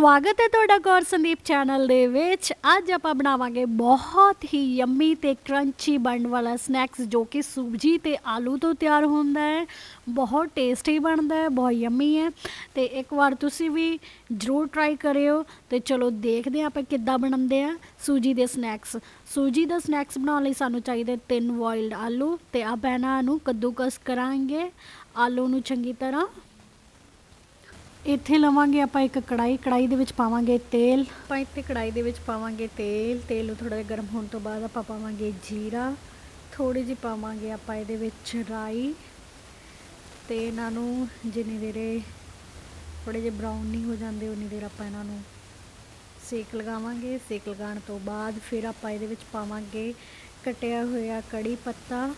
ਸਵਾਗਤ ਹੈ ਤੁਹਾਡਾ ਗੌਰ ਸੰਦੀਪ ਚੈਨਲ ਦੇ ਵਿੱਚ। ਅੱਜ ਆਪਾਂ ਬਣਾਵਾਂਗੇ ਬਹੁਤ ਹੀ ਯੰਮੀ ਤੇ ਕਰੰਚੀ ਬਣਨ ਵਾਲਾ ਸਨੈਕਸ ਜੋ ਕਿ ਸੂਜੀ ਤੇ ਆਲੂ ਤੋਂ ਤਿਆਰ ਹੁੰਦਾ ਹੈ। ਬਹੁਤ ਟੇਸਟੀ ਬਣਦਾ ਹੈ, ਬਹੁਤ ਯੰਮੀ ਹੈ। ਤੇ ਇੱਕ ਵਾਰ ਤੁਸੀਂ ਵੀ ਜ਼ਰੂਰ ਟਰਾਈ ਕਰਿਓ ਤੇ ਚਲੋ ਦੇਖਦੇ ਹਾਂ ਆਪਾਂ ਕਿੱਦਾਂ ਬਣਾਉਂਦੇ ਆ ਸੂਜੀ ਦੇ ਸਨੈਕਸ। ਸੂਜੀ ਦਾ ਸਨੈਕਸ ਬਣਾਉਣ ਲਈ ਸਾਨੂੰ ਚਾਹੀਦੇ ਤਿੰਨ ਬੋਇਲਡ ਆਲੂ ਤੇ ਆਪਾਂ ਇਹਨਾਂ ਨੂੰ ਕੱਦੂਕਸ ਕਰਾਂਗੇ। ਆਲੂ ਨੂੰ ਚੰਗੀ ਤਰ੍ਹਾਂ ਇੱਥੇ ਲਵਾਂਗੇ ਆਪਾਂ ਇੱਕ ਕੜਾਈ ਕੜਾਈ ਦੇ ਵਿੱਚ ਪਾਵਾਂਗੇ ਤੇਲ। ਆਪਾਂ ਇੱਥੇ ਕੜਾਈ ਦੇ ਵਿੱਚ ਪਾਵਾਂਗੇ ਤੇਲ। ਤੇਲ ਨੂੰ ਥੋੜਾ ਜਿਹਾ ਗਰਮ ਹੋਣ ਤੋਂ ਬਾਅਦ ਆਪਾਂ ਪਾਵਾਂਗੇ ਜੀਰਾ। ਥੋੜੀ ਜਿਹੀ ਪਾਵਾਂਗੇ ਆਪਾਂ ਇਹਦੇ ਵਿੱਚ ਰਾਈ। ਤੇ ਇਹਨਾਂ ਨੂੰ ਜਿੰਨੀ ਦੇਰੇ ਥੋੜੇ ਜਿਹੇ ਬਰਾਊਨ ਨਹੀਂ ਹੋ ਜਾਂਦੇ, ਉਨੀ ਦੇਰ ਆਪਾਂ ਇਹਨਾਂ ਨੂੰ ਸੇਕ ਲਗਾਵਾਂਗੇ। ਸੇਕ ਲਗਾਉਣ ਤੋਂ ਬਾਅਦ ਫਿਰ ਆਪਾਂ ਇਹਦੇ ਵਿੱਚ ਪਾਵਾਂਗੇ ਕਟਿਆ ਹੋਇਆ ਕੜੀ ਪੱਤਾ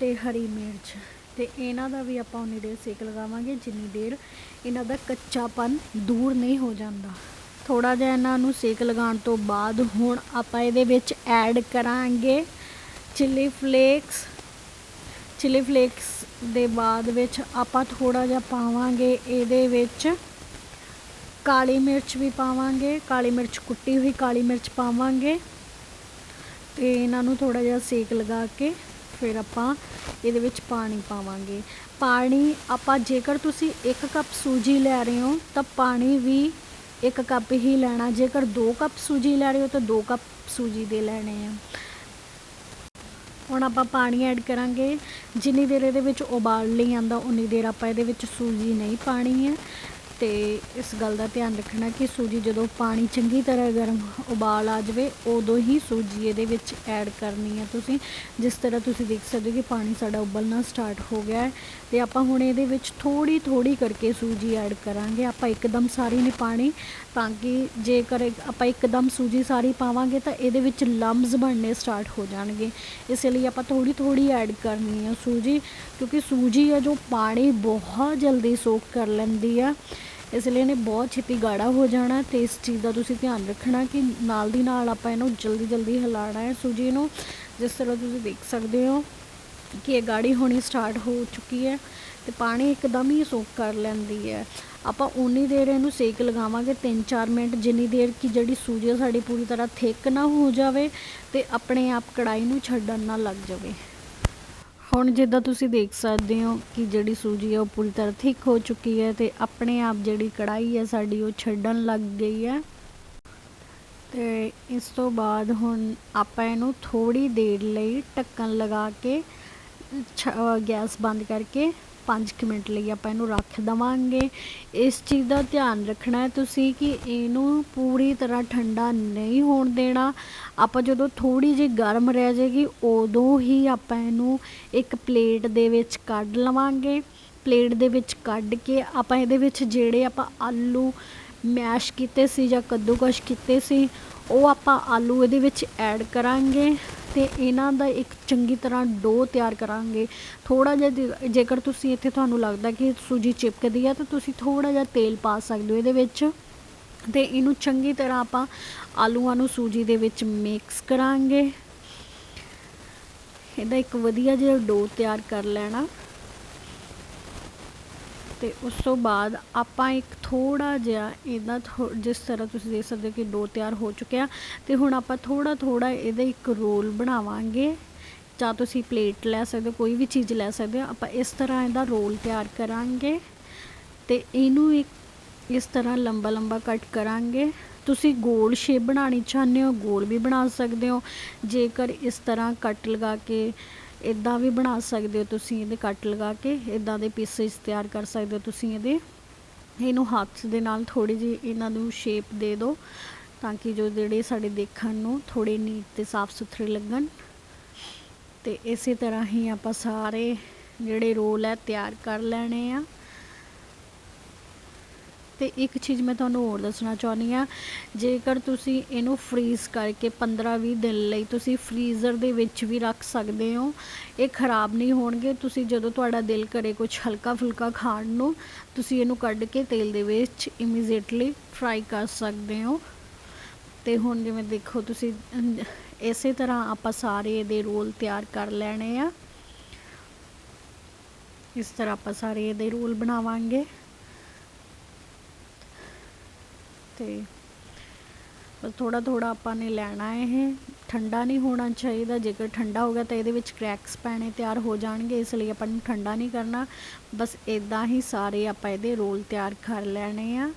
ਤੇ ਹਰੀ ਮਿਰਚ। ਤੇ ਇਹਨਾਂ ਦਾ ਵੀ ਆਪਾਂ ਉਨੀ ਦੇਰ ਸੇਕ ਲਗਾਵਾਂਗੇ, ਜਿੰਨੀ ਦੇਰ ਇਹਨਾਂ ਦਾ ਕੱਚਾਪਨ ਦੂਰ ਨਹੀਂ ਹੋ ਜਾਂਦਾ। ਥੋੜਾ ਜਿਹਾ ਇਹਨਾਂ ਨੂੰ ਸੇਕ ਲਗਾਉਣ ਤੋਂ ਬਾਅਦ ਹੁਣ ਆਪਾਂ ਇਹਦੇ ਵਿੱਚ ਐਡ ਕਰਾਂਗੇ ਚਿੱਲੀ ਫਲੇਕਸ। ਚਿੱਲੀ ਫਲੇਕਸ ਦੇ ਬਾਅਦ ਵਿੱਚ ਆਪਾਂ ਥੋੜਾ ਜਿਹਾ ਪਾਵਾਂਗੇ ਇਹਦੇ ਵਿੱਚ ਕਾਲੀ ਮਿਰਚ ਵੀ ਪਾਵਾਂਗੇ, ਕਾਲੀ ਮਿਰਚ ਕੁੱਟੀ ਹੋਈ ਕਾਲੀ ਮਿਰਚ ਪਾਵਾਂਗੇ। ਤੇ ਇਹਨਾਂ ਨੂੰ ਥੋੜਾ ਜਿਹਾ ਸੇਕ ਲਗਾ ਕੇ ਫਿਰ ਆਪਾਂ ਇਹਦੇ ਵਿੱਚ ਪਾਣੀ ਪਾਵਾਂਗੇ। ਪਾਣੀ ਆਪਾਂ ਜੇਕਰ ਤੁਸੀਂ 1 ਕੱਪ ਸੂਜੀ ਲੈ ਰਹੇ ਹੋ, ਤਾਂ ਪਾਣੀ ਵੀ 1 ਕੱਪ ਹੀ ਲੈਣਾ। ਜੇਕਰ 2 ਕੱਪ ਸੂਜੀ ਲੈ ਰਹੇ ਹੋ, ਤਾਂ 2 ਕੱਪ ਸੂਜੀ ਦੇ ਲੈਣੇ ਆ। ਹੁਣ ਆਪਾਂ ਪਾਣੀ ਐਡ ਕਰਾਂਗੇ। ਜਿੰਨੀ ਦੇਰ ਇਹਦੇ ਵਿੱਚ ਉਬਾਲ ਨਹੀਂ ਆਂਦਾ ਉਨੀ ਦੇਰ ਆਪਾਂ ਇਹਦੇ ਵਿੱਚ ਸੂਜੀ ਨਹੀਂ ਪਾਣੀ ਹੈ। ਤੇ ਇਸ ਗੱਲ ਦਾ ਧਿਆਨ ਰੱਖਣਾ ਕਿ ਸੂਜੀ ਜਦੋਂ ਪਾਣੀ ਚੰਗੀ ਤਰ੍ਹਾਂ ਗਰਮ ਉਬਾਲ ਆ ਜਾਵੇ, ਉਦੋਂ ਹੀ ਸੂਜੀ ਇਹਦੇ ਵਿੱਚ ਐਡ ਕਰਨੀ ਹੈ ਤੁਸੀਂ। ਜਿਸ ਤਰ੍ਹਾਂ ਤੁਸੀਂ ਦੇਖ ਸਕਦੇ ਹੋ ਕਿ ਪਾਣੀ ਸਾਡਾ ਉਬਲਣਾ ਸਟਾਰਟ ਹੋ ਗਿਆ ਹੈ ਤੇ ਆਪਾਂ ਹੁਣ ਇਹਦੇ ਵਿੱਚ ਥੋੜੀ ਥੋੜੀ ਕਰਕੇ ਸੂਜੀ ਐਡ ਕਰਾਂਗੇ। ਆਪਾਂ ਇੱਕਦਮ ਸਾਰੀ ਨਹੀਂ ਪਾਣੀ ਤਾਂ ਕਿ ਜੇਕਰ ਆਪਾਂ ਇੱਕਦਮ ਸੂਜੀ ਸਾਰੀ ਪਾਵਾਂਗੇ ਤਾਂ ਇਹਦੇ ਵਿੱਚ ਲੰਮਸ ਬਣਨੇ ਸਟਾਰਟ ਹੋ ਜਾਣਗੇ। ਇਸ ਲਈ ਆਪਾਂ ਥੋੜੀ ਥੋੜੀ ਐਡ ਕਰਨੀ ਹੈ ਸੂਜੀ, ਕਿਉਂਕਿ ਸੂਜੀ ਹੈ ਜੋ ਪਾਣੀ ਬਹੁਤ ਜਲਦੀ ਸੋਕ ਕਰ ਲੈਂਦੀ ਆ। ਇਸ ਲਈ ਇਹਨੇ ਬਹੁਤ ਛੇਤੀ ਗਾੜਾ ਹੋ ਜਾਣਾ ਤੇ ਇਸ ਚੀਜ਼ ਦਾ ਤੁਸੀਂ ਧਿਆਨ ਰੱਖਣਾ ਕਿ ਨਾਲ ਦੀ ਨਾਲ ਆਪਾਂ ਇਹਨੂੰ ਜਲਦੀ ਜਲਦੀ ਹਿਲਾਣਾ ਹੈ। ਸੂਜੀ ਨੂੰ ਜਿਸ ਤਰ੍ਹਾਂ ਤੁਸੀਂ ਦੇਖ ਸਕਦੇ ਹੋ ਕਿ ਇਹ ਗਾੜੀ ਹੋਣੀ ਸਟਾਰਟ ਹੋ ਚੁੱਕੀ ਹੈ ਤੇ ਪਾਣੀ ਇੱਕਦਮ ਹੀ ਸੋਕ ਕਰ ਲੈਂਦੀ ਹੈ। ਆਪਾਂ ਉਨੀ ਦੇਰ ਇਹਨੂੰ ਸੇਕ ਲਗਾਵਾਂਗੇ 3-4 ਮਿੰਟ ਜਿੰਨੀ ਦੇਰ ਕਿ ਜਿਹੜੀ ਸੂਜੀ ਸਾਡੀ ਪੂਰੀ ਤਰ੍ਹਾਂ ਥਿਕ ਨਾ ਹੋ ਜਾਵੇ ਤੇ ਆਪਣੇ ਆਪ ਕੜਾਈ ਨੂੰ ਛੱਡਣ ਨਾ ਲੱਗ ਜਾਵੇ। ਹੁਣ ਜਿੱਦਾਂ ਤੁਸੀਂ ਦੇਖ ਸਕਦੇ ਹੋ ਕਿ ਜਿਹੜੀ ਸੂਜੀ ਹੈ ਉਹ ਪੂਰੀ ਤਰ੍ਹਾਂ ਥਿਕ ਹੋ ਚੁੱਕੀ ਹੈ ਤੇ ਆਪਣੇ ਆਪ ਜਿਹੜੀ ਕੜਾਈ ਹੈ ਸਾਡੀ ਉਹ ਛੱਡਣ ਲੱਗ ਗਈ ਹੈ। ਤੇ ਇਸ ਤੋਂ ਬਾਅਦ ਹੁਣ ਆਪਾਂ ਇਹਨੂੰ ਥੋੜੀ ਦੇਰ ਲਈ ਢੱਕਣ ਲਗਾ ਕੇ ਗੈਸ ਬੰਦ ਕਰਕੇ 5 ਮਿੰਟ ਲਈ ਆਪਾਂ ਇਹਨੂੰ ਰੱਖ ਦਵਾਂਗੇ। ਇਸ ਚੀਜ਼ ਦਾ ਧਿਆਨ ਰੱਖਣਾ ਹੈ ਤੁਸੀਂ ਕਿ ਇਹਨੂੰ ਪੂਰੀ ਤਰ੍ਹਾਂ ਠੰਡਾ ਨਹੀਂ ਹੋਣ ਦੇਣਾ। ਆਪਾਂ ਜਦੋਂ ਥੋੜੀ ਜਿਹੀ ਗਰਮ ਰਹਿ ਜਾਏਗੀ, ਉਦੋਂ ਹੀ ਆਪਾਂ ਇਹਨੂੰ ਇੱਕ ਪਲੇਟ ਦੇ ਵਿੱਚ ਕੱਢ ਲਵਾਂਗੇ। ਪਲੇਟ ਦੇ ਵਿੱਚ ਕੱਢ ਕੇ ਆਪਾਂ ਇਹਦੇ ਵਿੱਚ ਜਿਹੜੇ ਆਪਾਂ ਆਲੂ ਮੈਸ਼ ਕੀਤੇ ਸੀ ਜਾਂ ਕੱਦੂਕਸ਼ ਕੀਤੇ ਸੀ, ਉਹ ਆਪਾਂ ਆਲੂ ਇਹਦੇ ਵਿੱਚ ਐਡ ਕਰਾਂਗੇ। ਤੇ ਇਹਨਾਂ ਦਾ ਇੱਕ ਚੰਗੀ ਤਰ੍ਹਾਂ ਡੋ ਤਿਆਰ ਕਰਾਂਗੇ। ਥੋੜਾ ਜਿਹਾ ਜੇਕਰ ਤੁਸੀਂ ਇੱਥੇ ਤੁਹਾਨੂੰ ਲੱਗਦਾ ਕਿ ਸੂਜੀ ਚਿਪਕਦੀ ਹੈ ਤਾਂ ਤੁਸੀਂ ਥੋੜਾ ਜਿਹਾ ਤੇਲ ਪਾ ਸਕਦੇ ਹੋ ਇਹਦੇ ਵਿੱਚ। ਤੇ ਇਹਨੂੰ ਚੰਗੀ ਤਰ੍ਹਾਂ ਆਪਾਂ ਆਲੂਆਂ ਨੂੰ ਸੂਜੀ ਦੇ ਵਿੱਚ ਮਿਕਸ ਕਰਾਂਗੇ। ਇਹਦਾ ਇੱਕ ਵਧੀਆ ਜਿਹਾ ਡੋ ਤਿਆਰ ਕਰ ਲੈਣਾ। ਤੇ ਉਸ ਤੋਂ ਬਾਅਦ ਆਪਾਂ ਇੱਕ ਥੋੜਾ ਜਿਹਾ ਇਹਦਾ ਜਿਸ ਤਰ੍ਹਾਂ ਤੁਸੀਂ ਦੇਖ ਸਕਦੇ ਹੋ ਕਿ ਡੋ ਤਿਆਰ ਹੋ ਚੁੱਕਿਆ ਤੇ ਹੁਣ ਆਪਾਂ ਥੋੜਾ ਥੋੜਾ ਇਹਦਾ ਇੱਕ ਰੋਲ ਬਣਾਵਾਂਗੇ। ਜਾਂ ਤੁਸੀਂ ਪਲੇਟ ਲੈ ਸਕਦੇ ਹੋ, ਕੋਈ ਵੀ ਚੀਜ਼ ਲੈ ਸਕਦੇ ਹੋ, ਆਪਾਂ ਇਸ ਤਰ੍ਹਾਂ ਇਹਦਾ ਰੋਲ ਤਿਆਰ ਕਰਾਂਗੇ। ਤੇ ਇਹਨੂੰ ਇੱਕ, ਇਸ ਤਰ੍ਹਾਂ ਲੰਬਾ ਲੰਬਾ ਕੱਟ ਕਰਾਂਗੇ। ਤੁਸੀਂ ਗੋਲ ਸ਼ੇਪ ਬਣਾਉਣੀ ਚਾਹੁੰਦੇ ਹੋ, ਗੋਲ ਵੀ ਬਣਾ ਸਕਦੇ ਹੋ। ਜੇਕਰ ਇਸ ਤਰ੍ਹਾਂ ਕੱਟ ਲਗਾ ਕੇ ਇਦਾਂ ਵੀ ਬਣਾ ਸਕਦੇ ਹੋ ਤੁਸੀਂ ਇਹਦੇ ਕੱਟ ਲਗਾ ਕੇ ਇਦਾਂ ਦੇ ਪੀਸਿਸ ਤਿਆਰ ਕਰ ਸਕਦੇ ਹੋ ਤੁਸੀਂ ਇਹਦੇ। ਇਹਨੂੰ ਹੱਥ ਦੇ ਨਾਲ ਥੋੜੀ ਜਿਹੀ ਇਹਨਾਂ ਨੂੰ ਸ਼ੇਪ ਦੇ ਦਿਓ ਤਾਂ ਕਿ ਜੋ ਜਿਹੜੇ ਸਾਡੇ ਦੇਖਣ ਨੂੰ ਥੋੜੇ ਨੀਟ ਤੇ ਸਾਫ਼ ਸੁਥਰੇ ਲੱਗਣ। ਤੇ ਇਸੇ ਤਰ੍ਹਾਂ ਹੀ ਆਪਾਂ ਸਾਰੇ ਜਿਹੜੇ ਰੋਲ ਹੈ ਤਿਆਰ ਕਰ ਲੈਣੇ ਆ। ਤੇ ਇੱਕ ਚੀਜ਼ ਮੈਂ ਤੁਹਾਨੂੰ ਹੋਰ ਦੱਸਣਾ ਚਾਹੁੰਦੀ ਆ ਜੇਕਰ ਤੁਸੀਂ ਇਹਨੂੰ ਫਰੀਜ਼ ਕਰਕੇ 15-20 ਦਿਨ ਲਈ ਤੁਸੀਂ ਫਰੀਜ਼ਰ ਦੇ ਵਿੱਚ ਵੀ ਰੱਖ ਸਕਦੇ ਹੋ, ਇਹ ਖਰਾਬ ਨਹੀਂ ਹੋਣਗੇ। ਤੁਸੀਂ ਜਦੋਂ ਤੁਹਾਡਾ ਦਿਲ ਕਰੇ ਕੁਝ ਹਲਕਾ ਫੁਲਕਾ ਖਾਣ ਨੂੰ, ਤੁਸੀਂ ਇਹਨੂੰ ਕੱਢ ਕੇ ਤੇਲ ਦੇ ਵਿੱਚ ਇਮੀਡੀਏਟਲੀ ਫਰਾਈ ਕਰ ਸਕਦੇ ਹੋ। ਤੇ ਹੁਣ ਜਿਵੇਂ ਦੇਖੋ ਤੁਸੀਂ, ਇਸੇ ਤਰ੍ਹਾਂ ਆਪਾਂ ਸਾਰੇ ਇਹਦੇ ਰੋਲ ਤਿਆਰ ਕਰ ਲੈਣੇ ਆ। ਇਸ ਤਰ੍ਹਾਂ ਆਪਾਂ ਸਾਰੇ ਇਹਦੇ ਰੋਲ ਬਣਾਵਾਂਗੇ। ਤੇ ਬਸ ਥੋੜਾ ਥੋੜਾ ਆਪਾਂ ਨੇ ਲੈਣਾ ਇਹ। ਠੰਡਾ ਨਹੀਂ ਹੋਣਾ ਚਾਹੀਦਾ, ਜੇਕਰ ਠੰਡਾ ਹੋ ਗਿਆ ਤਾਂ ਇਹਦੇ ਵਿੱਚ ਕ੍ਰੈਕਸ ਪੈਣੇ ਤਿਆਰ ਹੋ ਜਾਣਗੇ, ਇਸ ਲਈ ਆਪਾਂ ਨੂੰ ਠੰਡਾ ਨਹੀਂ ਕਰਨਾ। ਬਸ ਇਦਾਂ ਹੀ ਸਾਰੇ ਆਪਾਂ ਇਹਦੇ ਰੋਲ ਤਿਆਰ ਕਰ ਲੈਣੇ ਆ।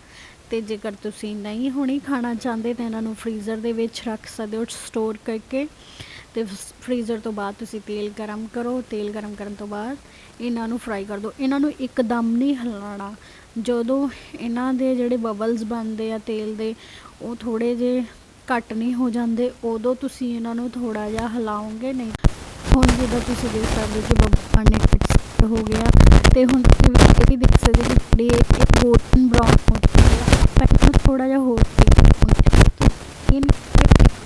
ਤੇ ਜੇਕਰ ਤੁਸੀਂ ਨਹੀਂ ਹੁਣੀ ਖਾਣਾ ਚਾਹੁੰਦੇ ਤਾਂ ਇਹਨਾਂ ਨੂੰ ਫ੍ਰੀਜ਼ਰ ਦੇ ਵਿੱਚ ਰੱਖ ਸਕਦੇ ਹੋ ਸਟੋਰ ਕਰਕੇ। ਤੇ ਫ੍ਰੀਜ਼ਰ ਤੋਂ ਬਾਅਦ ਤੁਸੀਂ ਤੇਲ ਗਰਮ ਕਰੋ। ਤੇਲ ਗਰਮ ਕਰਨ ਤੋਂ ਬਾਅਦ ਇਹਨਾਂ ਨੂੰ ਫਰਾਈ ਕਰ ਦਿਓ। ਇਹਨਾਂ ਨੂੰ ਇੱਕਦਮ ਨਹੀਂ ਹਿਲਾਉਣਾ। ਜਦੋਂ ਇਹਨਾਂ ਦੇ ਜਿਹੜੇ ਬਬਲਸ ਬਣਦੇ ਆ ਤੇਲ ਦੇ, ਉਹ ਥੋੜੇ ਜੇ ਘੱਟ ਨਹੀਂ ਹੋ ਜਾਂਦੇ, ਉਦੋਂ ਤੁਸੀਂ ਇਹਨਾਂ ਨੂੰ ਥੋੜਾ ਜਿਹਾ ਹਿਲਾਓਗੇ ਨਹੀਂ? ਹੁਣ ਜਿੱਦਾਂ ਤੁਸੀਂ ਦੇਖ ਸਕਦੇ ਹੋ ਕਿ ਬਬਲ ਬਣਨੇ ਸਟਾਰਟ ਹੋ ਗਿਆ ਤੇ ਹੁਣ ਤੁਸੀਂ ਇਹ ਵੀ ਦੇਖ ਸਕਦੇ ਹੋ ਕਿ ਜਿਹੜੀ ਇਹ ਗੋਲਡਨ ਬ੍ਰਾਊਨ ਹੋ ਚੁੱਕੀ ਹੈ ਆਪਾਂ ਥੋੜਾ ਜਿਹਾ ਹੋਰ ਇਹ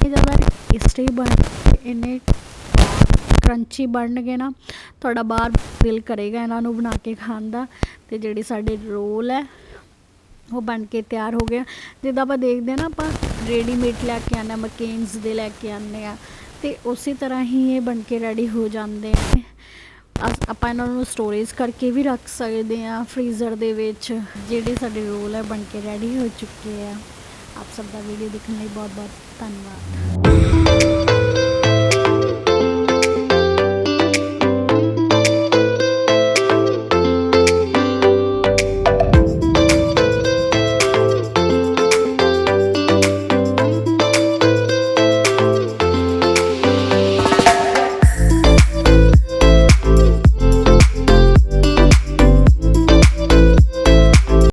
ਜ਼ਿਆਦਾ ਟੇਸਟੀ ਬਣ ਇਹਨੇ ਕਰੰਚੀ ਬਣਨਗੇ ਨਾ, ਤੁਹਾਡਾ ਬਾਹਰ ਦਿਲ ਕਰੇਗਾ ਇਹਨਾਂ ਨੂੰ ਬਣਾ ਕੇ ਖਾਣ ਦਾ। ਤੇ ਜਿਹੜੀ ਸਾਡੇ ਰੋਲ ਹੈ, ਉਹ ਬਣ ਕੇ ਤਿਆਰ ਹੋ ਗਿਆ ਜਿੱਦਾਂ ਆਪਾਂ ਦੇਖਦੇ ਹਾਂ ਨਾ, ਆਪਾਂ ਰੈਡੀਮੇਡ ਲੈ ਕੇ ਆਉਂਦੇ ਹਾਂ ਮਕੇਨਸ ਦੇ ਲੈ ਕੇ ਆਉਂਦੇ ਆ ਤੇ ਉਸੇ ਤਰ੍ਹਾਂ ਹੀ ਇਹ ਬਣ ਕੇ ਰੈਡੀ ਹੋ ਜਾਂਦੇ ਨੇ ਅਸ- ਆਪਾਂ ਇਹਨਾਂ ਨੂੰ ਸਟੋਰੇਜ ਕਰਕੇ ਵੀ ਰੱਖ ਸਕਦੇ ਆ ਫ੍ਰੀਜ਼ਰ ਦੇ ਵਿੱਚ। ਜਿਹੜੇ ਸਾਡੇ ਰੋਲ ਹੈ, ਬਣ ਕੇ ਰੈਡੀ ਹੋ ਚੁੱਕੇ ਆ ਆਪ ਸਭ ਦਾ ਵੀਡੀਓ ਦੇਖਣ ਲਈ ਬਹੁਤ ਬਹੁਤ ਧੰਨਵਾਦ।